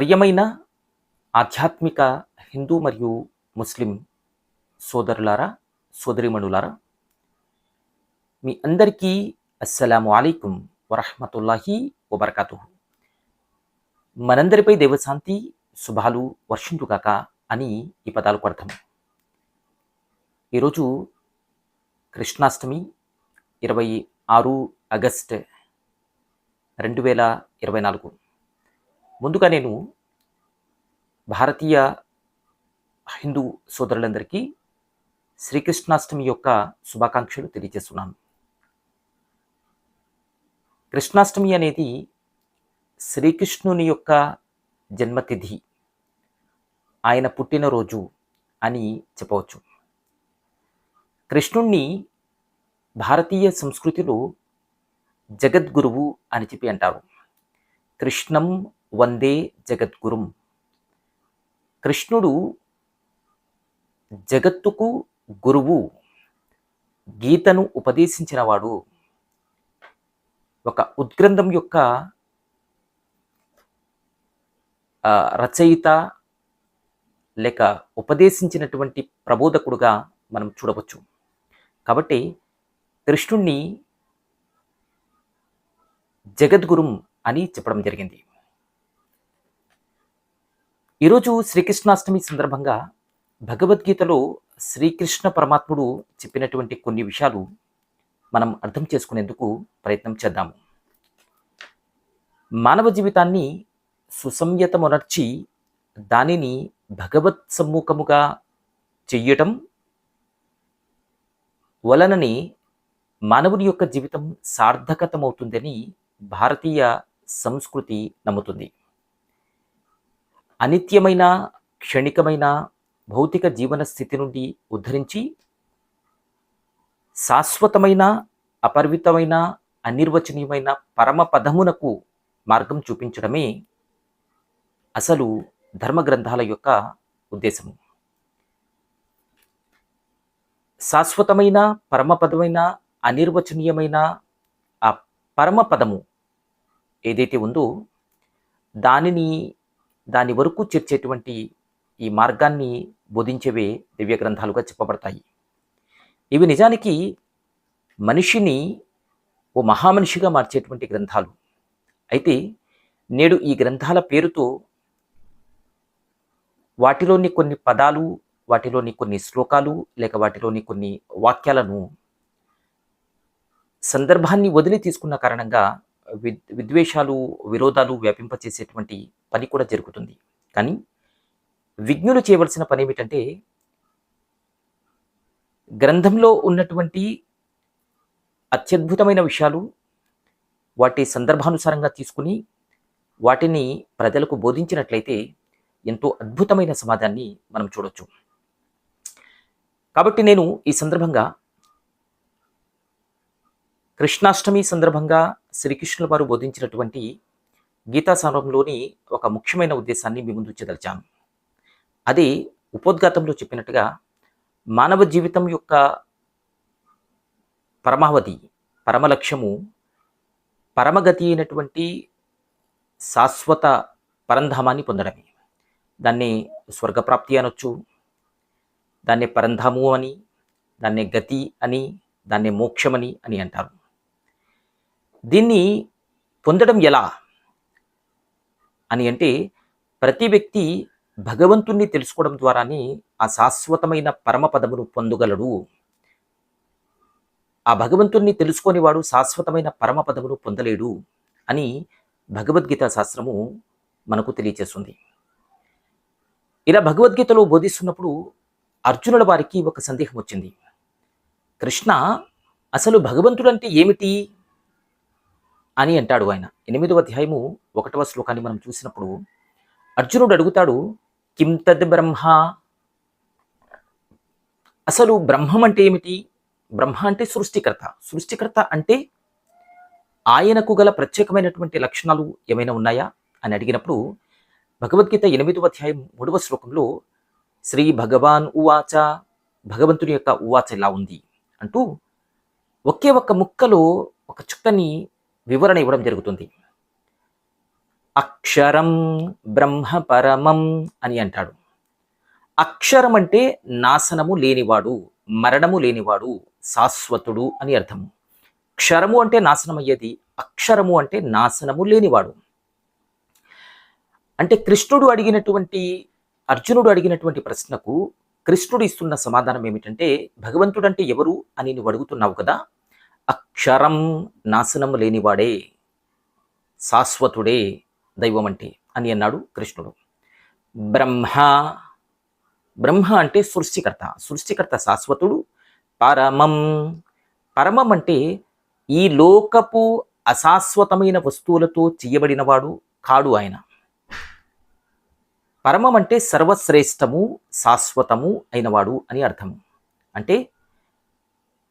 ప్రియమైన ఆధ్యాత్మిక హిందూ మరియు ముస్లిం సోదరులారా సోదరిమణులారా మీ అందరికీ అస్సలాము అలైకుం వరహమతుల్లాహి వబర్కాతు మనందరిపై దేవశాంతి శుభాలు వర్షించుగాక అని ఈ పదాలకు అర్థం. ఈరోజు కృష్ణాష్టమి ఇరవై ఆరు ఆగస్ట్ రెండు వేల ఇరవై నాలుగు. ముందుగా నేను భారతీయ హిందూ సోదరులందరికీ శ్రీకృష్ణాష్టమి యొక్క శుభాకాంక్షలు తెలియజేస్తున్నాను. కృష్ణాష్టమి అనేది శ్రీకృష్ణుని యొక్క జన్మతిథి ఆయన పుట్టినరోజు అని చెప్పవచ్చు. కృష్ణుణ్ణి భారతీయ సంస్కృతిలో జగద్గురువు అని చెప్పి అంటారు. కృష్ణం వందే జగద్గురుం. కృష్ణుడు జగత్తుకు గురువు గీతను ఉపదేశించినవాడు. ఒక ఉద్గ్రంథం యొక్క రచయిత లేక ఉపదేశించినటువంటి ప్రబోధకుడుగా మనం చూడవచ్చు. కాబట్టి కృష్ణుణ్ణి జగద్గురుం అని చెప్పడం జరిగింది. ఈరోజు శ్రీకృష్ణాష్టమి సందర్భంగా భగవద్గీతలో శ్రీకృష్ణ పరమాత్ముడు చెప్పినటువంటి కొన్ని విషయాలు మనం అర్థం చేసుకునేందుకు ప్రయత్నం చేద్దాము. మానవ జీవితాన్ని సుసంయతమునర్చి దానిని భగవత్ సమ్ముఖముగా చెయ్యటం వలననే మానవుని యొక్క జీవితం సార్థకతమవుతుందని భారతీయ సంస్కృతి నమ్ముతుంది. అనిత్యమైన క్షణికమైన భౌతిక జీవన స్థితి నుండి ఉద్ధరించి శాశ్వతమైన అపరిమితమైన అనిర్వచనీయమైన పరమ పదమునకు మార్గం చూపించడమే అసలు ధర్మ గ్రంథాల యొక్క ఉద్దేశము. శాశ్వతమైన పరమపదమైన అనిర్వచనీయమైన ఆ పరమపదము ఏదైతే ఉందో దానిని దాని వరకు చేర్చేటువంటి ఈ మార్గాన్ని బోధించేవే దివ్య గ్రంథాలుగా చెప్పబడతాయి. ఇవి నిజానికి మనిషిని ఓ మహామనిషిగా మార్చేటువంటి గ్రంథాలు. అయితే నేడు ఈ గ్రంథాల పేరుతో వాటిలోని కొన్ని పదాలు వాటిలోని కొన్ని శ్లోకాలు లేక వాటిలోని కొన్ని వాక్యాలను సందర్భాన్ని వదిలి తీసుకున్న కారణంగా విద్వేషాలు విరోధాలు వ్యాపింపచేసేటువంటి పని కూడా జరుగుతుంది. కానీ విజ్ఞులు చేయవలసిన పని ఏమిటంటే గ్రంథంలో ఉన్నటువంటి అత్యద్భుతమైన విషయాలు వాటి సందర్భానుసారంగా తీసుకుని వాటిని ప్రజలకు బోధించినట్లయితే ఎంతో అద్భుతమైన సమాధాన్ని మనం చూడొచ్చు. కాబట్టి నేను ఈ సందర్భంగా కృష్ణాష్టమి సందర్భంగా శ్రీకృష్ణుల వారు బోధించినటువంటి గీతాసారంలోని ఒక ముఖ్యమైన ఉద్దేశాన్ని మీ ముందు ఉంచదలిచాను అది ఉపోద్ఘాతంలో చెప్పినట్టుగా మానవ జీవితం యొక్క పరమావధి పరమ లక్ష్యము పరమగతి అయినటువంటి శాశ్వత పరంధామాన్ని పొందడమే. దాన్ని స్వర్గప్రాప్తి అనొచ్చు దాన్ని పరంధాము అని దాన్ని గతి అని దాన్ని మోక్షమని అని అంటారు. దీన్ని పొందడం ఎలా? అని అంటే ప్రతి వ్యక్తి భగవంతుణ్ణి తెలుసుకోవడం ద్వారానే ఆ శాశ్వతమైన పరమపదమును పొందగలడు. ఆ భగవంతుణ్ణి తెలుసుకొని వాడు శాశ్వతమైన పరమపదమును పొందలేడు అని భగవద్గీత శాస్త్రము మనకు తెలియజేస్తుంది ఇలా భగవద్గీతలో బోధిస్తున్నప్పుడు అర్జునుల వారికి ఒక సందేహం వచ్చింది. కృష్ణ అసలు భగవంతుడు అంటే ఏమిటి? అని అంటాడు ఆయన. ఎనిమిదవ అధ్యాయము ఒకటవ శ్లోకాన్ని మనం చూసినప్పుడు అర్జునుడు అడుగుతాడు కిం తద్ బ్రహ్మ? అసలు బ్రహ్మం అంటే ఏమిటి? బ్రహ్మ అంటే సృష్టికర్త. సృష్టికర్త అంటే ఆయనకు గల ప్రత్యేకమైనటువంటి లక్షణాలు ఏమైనా ఉన్నాయా? అని అడిగినప్పుడు భగవద్గీత ఎనిమిదవ అధ్యాయం మూడవ శ్లోకంలో శ్రీ భగవాన్ ఉవాచ భగవంతుని యొక్క ఉవాచ ఇలా ఉంది అంటూ ఒకే ఒక్క ముక్కలో ఒక చుక్కని వివరణ ఇవ్వడం జరుగుతుంది. అక్షరం బ్రహ్మ పరమం అని అంటాడు. అక్షరం అంటే నాశనము లేనివాడు మరణము లేనివాడు శాశ్వతుడు అని అర్థం క్షరము అంటే నాశనం అయ్యేది అక్షరము అంటే నాశనము లేనివాడు. అంటే కృష్ణుడు అడిగినటువంటి అర్జునుడు అడిగినటువంటి ప్రశ్నకు కృష్ణుడు ఇస్తున్న సమాధానం ఏమిటంటే భగవంతుడు అంటే ఎవరు అని నువ్వు అడుగుతున్నావు కదా అక్షరం నాశనం లేనివాడే శాశ్వతుడే దైవం అంటే అని అన్నాడు కృష్ణుడు. బ్రహ్మ బ్రహ్మ అంటే సృష్టికర్త సృష్టికర్త శాశ్వతుడు పరమం. పరమం అంటే ఈ లోకపు అశాశ్వతమైన వస్తువులతో చేయబడినవాడు కాడు ఆయన. పరమం అంటే సర్వశ్రేష్టము శాశ్వతము అయినవాడు అని అర్థం. అంటే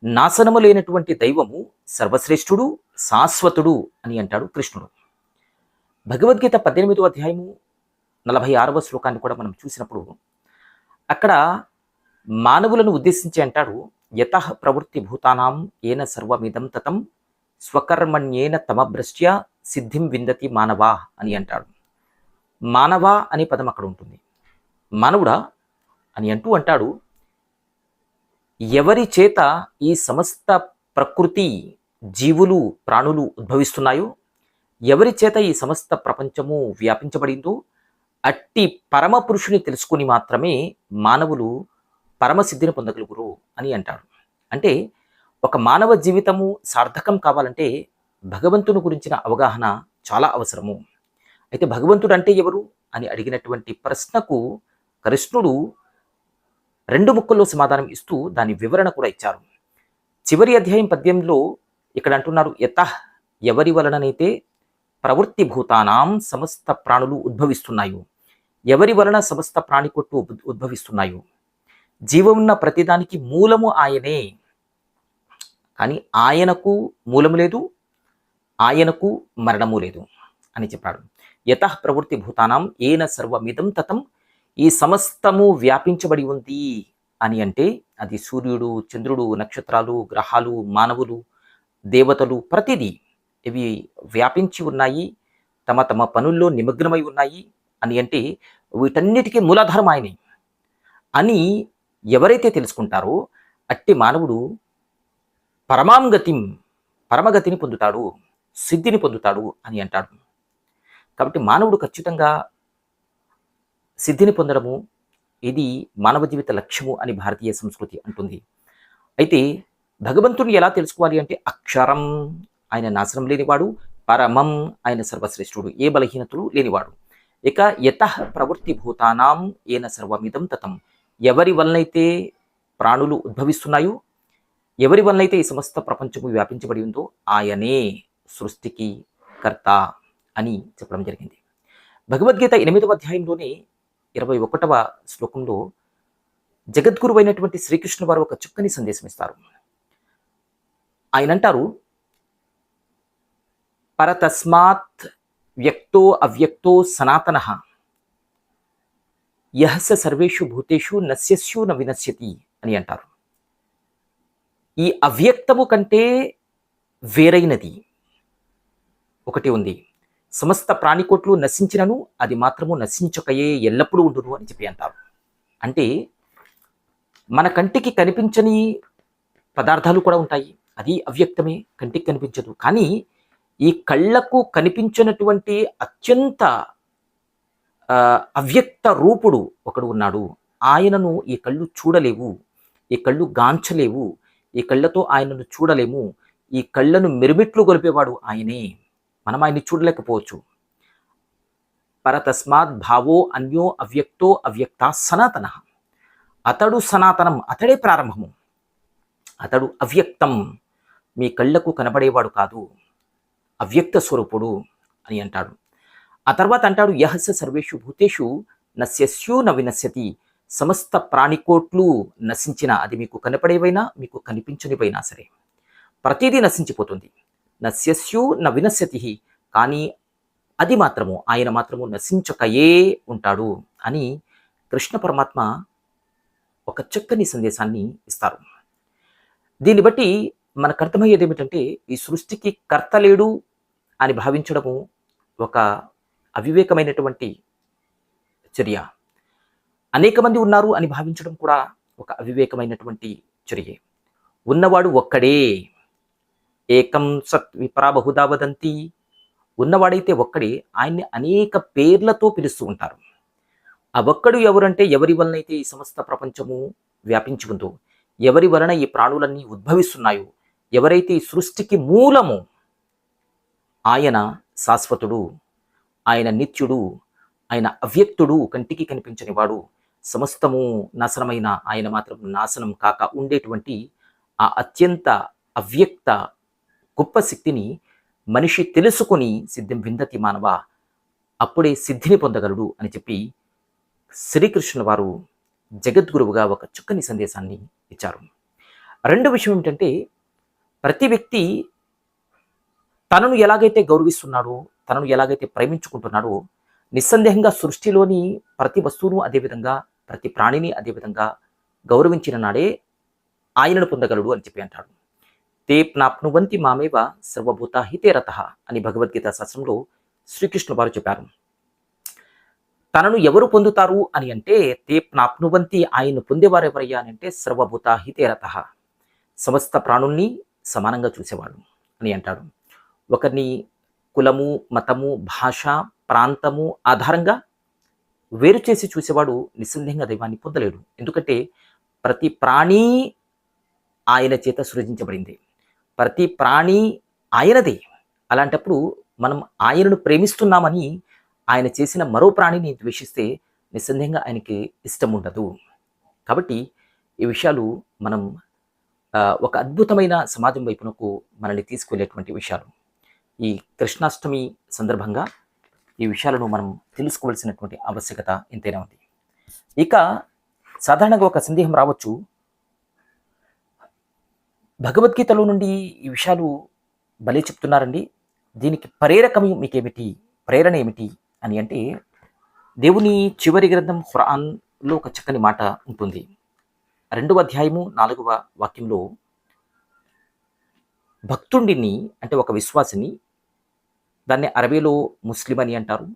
నాశనము లేనటువంటి దైవము సర్వశ్రేష్ఠుడు శాశ్వతుడు అని అంటాడు కృష్ణుడు. భగవద్గీత పద్దెనిమిదో అధ్యాయము నలభై ఆరవ శ్లోకాన్ని కూడా మనం చూసినప్పుడు అక్కడ మానవులను ఉద్దేశించి అంటాడు యత ప్రవృత్తి భూతానాం ఏన సర్వమిదం తతం స్వకర్మణ్యేన తమభ్రష్ట్య సిద్ధిం విందతి మానవా అని అంటాడు. మానవా అనే పదం అక్కడ ఉంటుంది. మానవుడా అని అంటూ అంటాడు ఎవరి చేత ఈ సమస్త ప్రకృతి జీవులు ప్రాణులు ఉద్భవిస్తున్నాయో ఎవరి చేత ఈ సమస్త ప్రపంచము వ్యాపించబడిందో అట్టి పరమ పురుషుని తెలుసుకుని మాత్రమే మానవులు పరమసిద్ధిని పొందగలుగురు అని అంటారు. అంటే ఒక మానవ జీవితము సార్థకం కావాలంటే భగవంతుని గురించిన అవగాహన చాలా అవసరము. అయితే భగవంతుడు అంటే ఎవరు అని అడిగినటువంటి ప్రశ్నకు కృష్ణుడు రెండు ముక్కల్లో సమాధానం ఇస్తూ దాని వివరణ కూడా ఇచ్చారు. చివరి అధ్యాయం పద్యంలో ఇక్కడ అంటున్నారు యత ఎవరి వలననైతే ప్రవృత్తి భూతానాం సమస్త ప్రాణులు ఉద్భవిస్తున్నాయో ఎవరి వలన సమస్త ప్రాణికొట్టు కొట్టు ఉద్భవిస్తున్నాయో? జీవమున్న ప్రతిదానికి మూలము ఆయనే. కానీ ఆయనకు మూలము లేదు ఆయనకు మరణము లేదు అని చెప్పాడు. యత ప్రవృత్తి భూతానాం ఏన సర్వమిదం తతం ఈ సమస్తము వ్యాపించబడి ఉంది అని అంటే అది సూర్యుడు చంద్రుడు నక్షత్రాలు గ్రహాలు మానవులు దేవతలు ప్రతిదీ ఇవి వ్యాపించి ఉన్నాయి తమ తమ పనుల్లో నిమగ్నమై ఉన్నాయి అని అంటే వీటన్నిటికీ మూలాధారం ఆయనే. అని ఎవరైతే తెలుసుకుంటారో అట్టి మానవుడు పరమాంగతిం పరమగతిని పొందుతాడు సిద్ధిని పొందుతాడు అని అంటాడు. కాబట్టి మానవుడు ఖచ్చితంగా సిద్ధిని పొందడము ఇది మానవ జీవిత లక్ష్యము అని భారతీయ సంస్కృతి అంటుంది. అయితే భగవంతుని ఎలా తెలుసుకోవాలి అంటే అక్షరం ఆయన నాశనం లేనివాడు పరమం ఆయన సర్వశ్రేష్ఠుడు ఏ బలహీనతలు లేనివాడు. ఇక యత ప్రవృత్తి భూతానాం ఏన సర్వమిదం తతం. ఎవరి వలనైతే ప్రాణులు ఉద్భవిస్తున్నాయో ఎవరి వలనైతే ఈ సమస్త ప్రపంచము వ్యాపించబడి ఉందో ఆయనే సృష్టికి కర్త అని చెప్పడం జరిగింది. భగవద్గీత ఎనిమిదవ అధ్యాయంలోనే ఇరవై ఒకటవ శ్లోకంలో జగద్గురు అయినటువంటి శ్రీకృష్ణ వారు ఒక చుక్కని సందేశం ఇస్తారు ఆయన అంటారు పరతస్మాత్ వ్యక్తో అవ్యక్తో సనాతన యహస సర్వేషు భూతేషు నశ్యస్యు న వినశ్యతి అని అంటారు. ఈ అవ్యక్తము కంటే వేరైనది. ఒకటి ఉంది సమస్త ప్రాణికోట్లు నశించినను అది మాత్రము నశించకయే ఎల్లప్పుడూ ఉండును అని చెప్పి అంటారు. అంటే మన కంటికి కనిపించని పదార్థాలు కూడా ఉంటాయి. అది అవ్యక్తమే కంటికి కనిపించదు. కానీ ఈ కళ్ళకు కనిపించినటువంటి అత్యంత అవ్యక్త రూపుడు ఒకడు ఉన్నాడు. ఆయనను ఈ కళ్ళు చూడలేవు ఈ కళ్ళు గాంచలేవు ఈ కళ్ళతో ఆయనను చూడలేము ఈ కళ్ళను మెరుమిట్లు గొలిపేవాడు ఆయనే. మనం ఆయన్ని చూడలేకపోవచ్చు. పరతస్మాత్ భావో అన్యో అవ్యక్తో అవ్యక్త సనాతన. అతడు సనాతనం అతడే ప్రారంభము. అతడు అవ్యక్తం. మీ కళ్ళకు కనబడేవాడు కాదు. అవ్యక్త స్వరూపుడు అని అంటాడు. ఆ తర్వాత అంటాడు యహస సర్వేషు భూతేషు నశ్యస్యు న వినశ్యతి. సమస్త ప్రాణికోట్లు నశించిన అది మీకు కనపడేవైనా మీకు కనిపించనివైనా సరే. ప్రతిదీ నశించిపోతుంది. నశ్యస్యు న వినశ్యతి. కానీ అది మాత్రము ఆయన మాత్రము నశించకయే ఉంటాడు అని కృష్ణ పరమాత్మ ఒక చక్కని సందేశాన్ని ఇస్తారు. దీన్ని బట్టి మనకు అర్థమయ్యేది ఏమిటంటే ఈ సృష్టికి కర్త లేడు అని భావించడము ఒక అవివేకమైనటువంటి చర్య. అనేక మంది ఉన్నారు అని భావించడం కూడా ఒక అవివేకమైనటువంటి చర్యే. ఉన్నవాడు ఒక్కడే ఏకం సత్ విపరా బహుదా వదంతి. ఉన్నవాడైతే ఒక్కడే ఆయన్ని అనేక పేర్లతో పిలుస్తూ ఉంటారు. ఆ ఒక్కడు ఎవరంటే ఎవరి వలనైతే ఈ సమస్త ప్రపంచము వ్యాపించి ఉందో ఎవరి వలన ఈ ప్రాణులన్నీ ఉద్భవిస్తున్నాయో ఎవరైతే ఈ సృష్టికి మూలము ఆయన శాశ్వతుడు ఆయన నిత్యుడు ఆయన అవ్యక్తుడు కంటికి కనిపించని వాడు సమస్తము నాశనమైన ఆయన మాత్రం నాశనం కాక ఉండేటువంటి ఆ అత్యంత అవ్యక్త గొప్ప శక్తిని మనిషి తెలుసుకొని సిద్ధం విందతి మానవ అప్పుడే సిద్ధిని పొందగలడు అని చెప్పి శ్రీకృష్ణుల వారు జగద్గురువుగా ఒక చుక్కని సందేశాన్ని ఇచ్చారు. రెండో విషయం ఏమిటంటే ప్రతి వ్యక్తి తనను ఎలాగైతే గౌరవిస్తున్నాడో తనను ఎలాగైతే ప్రేమించుకుంటున్నాడో నిస్సందేహంగా సృష్టిలోని ప్రతి వస్తువును అదేవిధంగా ప్రతి ప్రాణిని అదేవిధంగా గౌరవించిన నాడే ఆయనను పొందగలడు అని చెప్పి అంటాడు తే ప్నాప్నువంతి మామేవ సర్వభూత హితేరత అని భగవద్గీత శాస్త్రంలో శ్రీకృష్ణ వారు చెప్పారు. తనను ఎవరు పొందుతారు అని అంటే తే ప్నాప్నువంతి ఆయన పొందేవారు ఎవరయ్యా అని అంటే సర్వభూత హితేరత సమస్త ప్రాణుల్ని సమానంగా చూసేవాడు అని అంటాడు. ఒకరిని కులము మతము భాష ప్రాంతము ఆధారంగా వేరు చేసి చూసేవాడు నిస్సందేహంగా దైవాన్ని పొందలేడు. ఎందుకంటే ప్రతి ప్రాణి ఆయన చేత సృజించబడింది. ప్రతి ప్రాణి ఆయనదే. అలాంటప్పుడు మనం ఆయనను ప్రేమిస్తున్నామని ఆయన చేసిన మరో ప్రాణిని ద్వేషిస్తే నిస్సందేహంగా ఆయనకి ఇష్టం ఉండదు. కాబట్టి ఈ విషయాలు మనం ఒక అద్భుతమైన సమాజం వైపునకు మనల్ని తీసుకువెళ్ళేటువంటి విషయాలు. ఈ కృష్ణాష్టమి సందర్భంగా ఈ విషయాలను మనం తెలుసుకోవాల్సినటువంటి ఆవశ్యకత ఎంతైనా ఉంది. ఇక సాధారణంగా ఒక సందేహం రావచ్చు. భగవద్గీతలో నుండి ఈ విషయాలు భలే చెప్తున్నారండి. దీనికి ప్రేరకం మీకేమిటి? ప్రేరణ ఏమిటి అని అంటే దేవుని చివరి గ్రంథం ఖురాన్లో ఒక చక్కని మాట ఉంటుంది. రెండవ అధ్యాయము నాలుగవ వాక్యంలో భక్తుండిని అంటే ఒక విశ్వాసిని దాన్ని అరబీలో ముస్లిం అని అంటారు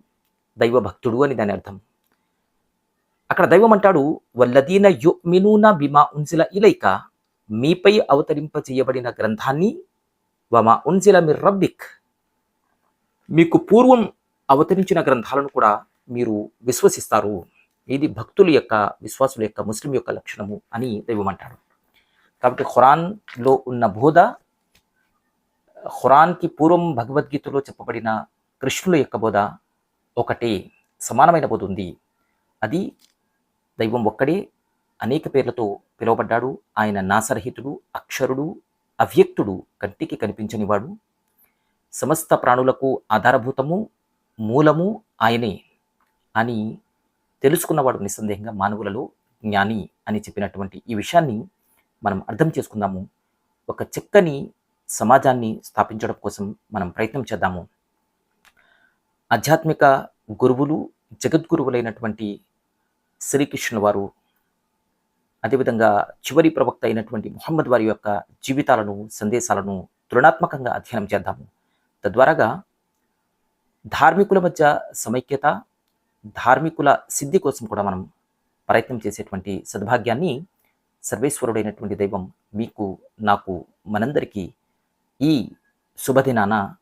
దైవ భక్తుడు అని దాని అర్థం. అక్కడ దైవం అంటాడు వల్లదీన యుమినూన బిమా ఉంజిల ఇలైక మీపై అవతరింప చేయబడిన గ్రంథాన్ని వమా ఉన్జిల మీ రబ్బిక్. మీకు పూర్వం అవతరించిన గ్రంథాలను కూడా మీరు విశ్వసిస్తారు. ఇది భక్తుల యొక్క విశ్వాసుల యొక్క ముస్లిం యొక్క లక్షణము అని దైవం అంటాడు కాబట్టి ఖురాన్లో ఉన్న బోధ ఖురాన్కి పూర్వం భగవద్గీతలో చెప్పబడిన కృష్ణుల యొక్క బోధ ఒకటే సమానమైన బోధ ఉంది. అది దైవం ఒక్కడే అనేక పేర్లతో పిలువబడ్డాడు. ఆయన నాసరహితుడు అక్షరుడు అవ్యక్తుడు కంటికి కనిపించనివాడు సమస్త ప్రాణులకు ఆధారభూతము మూలము ఆయనే అని తెలుసుకున్నవాడు నిస్సందేహంగా మానవులలో జ్ఞాని అని చెప్పినటువంటి ఈ విషయాన్ని మనం అర్థం చేసుకుందాము. ఒక చక్కని సమాజాన్ని స్థాపించడం కోసం మనం ప్రయత్నం చేద్దాము. ఆధ్యాత్మిక గురువులు జగద్గురువులైనటువంటి శ్రీకృష్ణుల వారు అదేవిధంగా చివరి ప్రవక్త అయినటువంటి ముహమ్మద్ వారి యొక్క జీవితాలను సందేశాలను తృణాత్మకంగా అధ్యయనం చేద్దాము. తద్వారాగా ధార్మికుల మధ్య సమైక్యత ధార్మికుల సిద్ధి కోసం కూడా మనం ప్రయత్నం చేసేటువంటి సద్భాగ్యాన్ని సర్వేశ్వరుడైనటువంటి దైవం మీకు నాకు మనందరికీ ఈ శుభదినాన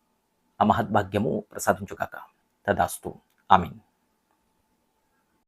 ఆ మహద్భాగ్యము ప్రసాదించుగాక. తదాస్తు. ఆమెన్.